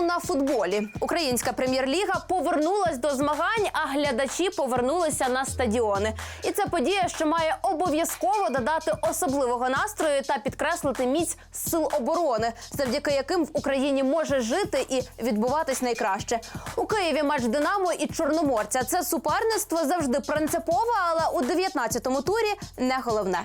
На футболі. Українська прем'єр-ліга повернулась до змагань, а глядачі повернулися на стадіони. І це подія, що має обов'язково додати особливого настрою та підкреслити міць сил оборони, завдяки яким в Україні може жити і відбуватись найкраще. У Києві матч Динамо і Чорноморця. Це суперництво завжди принципове, але у 19-му турі не головне.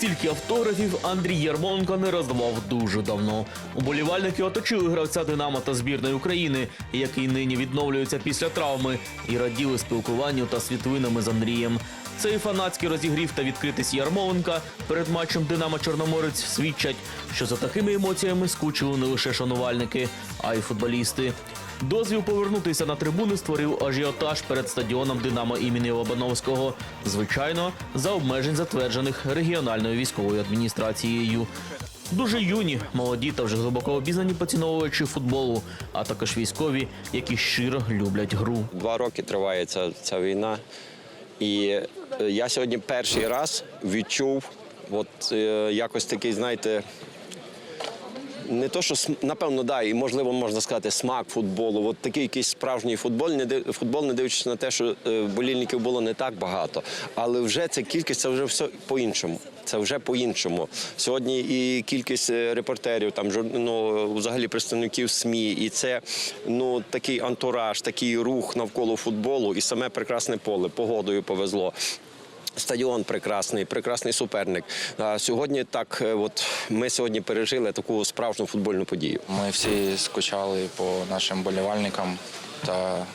Стільки автографів Андрій Ярмоленко не роздавав дуже давно. Уболівальники оточили гравця Динамо та збірної України, який нині відновлюється після травми, і раділи спілкуванню та світлинами з Андрієм. Цей фанатський розігрів та відкритість Ярмоленка перед матчем Динамо Чорноморець свідчать, що за такими емоціями скучили не лише шанувальники, а й футболісти. Дозвіл повернутися на трибуни створив ажіотаж перед стадіоном Динамо імені Лобановського. Звичайно, за обмежень затверджених регіональною військовою адміністрацією. Дуже юні, молоді та вже глибоко обізнані поціновувачі футболу, а також військові, які щиро люблять гру. Два роки триває ця, ця війна. І е, я сьогодні перший раз відчув от, е, якось такий, знаєте, не то, що напевно, да, і можливо можна сказати смак футболу. От такий якийсь справжній футбол, не футбол, не дивлячись на те, що е, болільників було не так багато. Але вже ця кількість це вже все по-іншому. Це вже по-іншому. Сьогодні і кількість е, репортерів, там ну, взагалі представників СМІ, і це ну такий антураж, такий рух навколо футболу, і саме прекрасне поле. Погодою повезло. Стадіон прекрасний, прекрасний суперник. А сьогодні так, е, от ми сьогодні пережили таку справжню футбольну подію. Ми всі скучали по нашим болівальникам. Та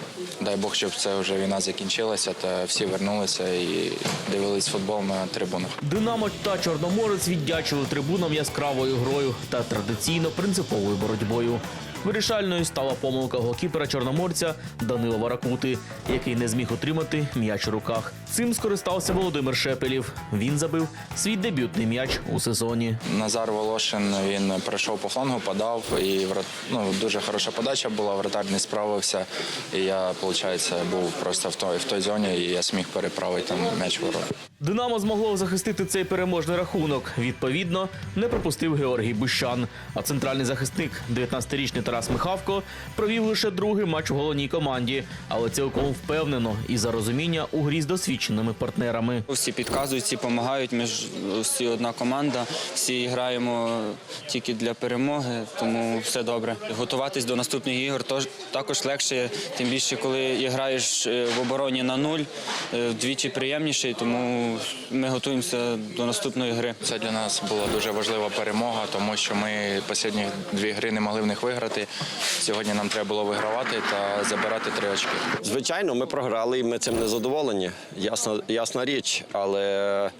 дай Бог, щоб це вже війна закінчилася, та всі вернулися і дивились футбол на трибунах. Динамо та Чорноморець віддячили трибунам яскравою грою та традиційно принциповою боротьбою. Вирішальною стала помилка голкіпера чорноморця Данила Варакути, який не зміг утримати м'яч у руках. Цим скористався Володимир Шепелів. Він забив свій дебютний м'яч у сезоні. Назар Волошин він пройшов по флангу, подав, і ну, дуже хороша подача була. Вратар не справився. І я, виходить, був просто в той, в той зоні, і я зміг переправити там м'яч ворота. Динамо змогло захистити цей переможний рахунок. Відповідно, не пропустив Георгій Бущан. А центральний захисник, 19-річний Тарас Михавко, провів лише другий матч у головній команді, але цілком впевнено і за розуміння у грі з досвідченими партнерами. Всі підказують, всі допомагають. Ми ж всі одна команда, всі граємо тільки для перемоги, тому все добре. Готуватись до наступних ігор також легше, тим більше, коли граєш е, в обороні на нуль, вдвічі приємніше, тому ми готуємося до наступної гри. Це для нас була дуже важлива перемога, тому що ми останні дві гри не могли в них виграти. Сьогодні нам треба було вигравати та забирати три очки. Звичайно, ми програли і ми цим не задоволені. Ясна, ясна річ, але.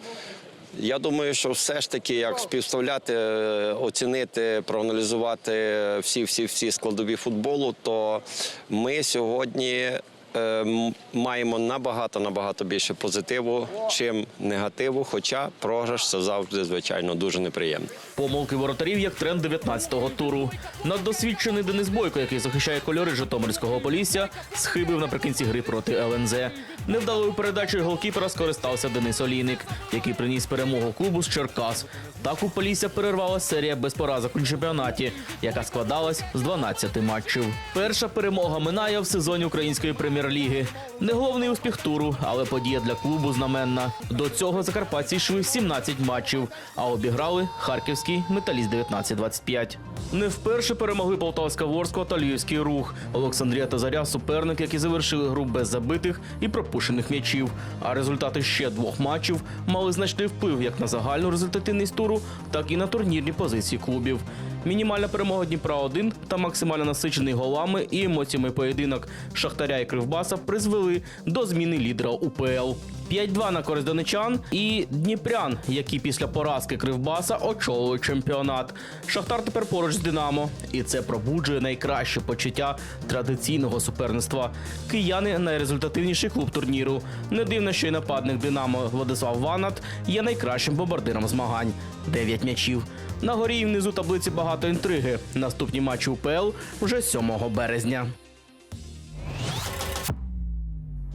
Я думаю, що все ж таки, як співставляти, е, оцінити, проаналізувати всі всі всі складові футболу, то ми сьогодні е, маємо набагато набагато більше позитиву, чим негативу. Хоча програш це завжди звичайно дуже неприємно. Помилки воротарів як тренд 19-го туру. Наддосвідчений Денис Бойко, який захищає кольори Житомирського Полісся, схибив наприкінці гри проти ЛНЗ. Невдалою передачею голкіпера скористався Денис Олійник, який приніс перемогу клубу з Черкас. Так у Полісся перервала серія без поразок у чемпіонаті, яка складалась з 12 матчів. Перша перемога минає в сезоні української прем'єр-ліги. Не головний успіх туру, але подія для клубу знаменна. До цього закарпатці йшли 17 матчів, а обіграли харківський металіст 19-25. Не вперше перемогли Полтавська Ворскла та Львівський рух. Олександрія та Заря суперник, які завершили гру без забитих і пропущених м'ячів. А результати ще двох матчів мали значний вплив як на загальну результативність туру, так і на турнірні позиції клубів. Мінімальна перемога Дніпра 1 та максимально насичений голами і емоціями поєдинок Шахтаря і Кривбаса призвели до зміни лідера УПЛ. 5-2 на користь донечан і Дніпрян, які після поразки Кривбаса очолили чемпіонат. Шахтар тепер поруч з Динамо, і це пробуджує найкраще почуття традиційного суперництва. Кияни найрезультативніший клуб турніру. Не дивно, що й нападник Динамо Владислав Ванат є найкращим бомбардиром змагань. 9 м'ячів. На горі і внизу таблиці багато інтриги. Наступні матчі УПЛ вже 7 березня.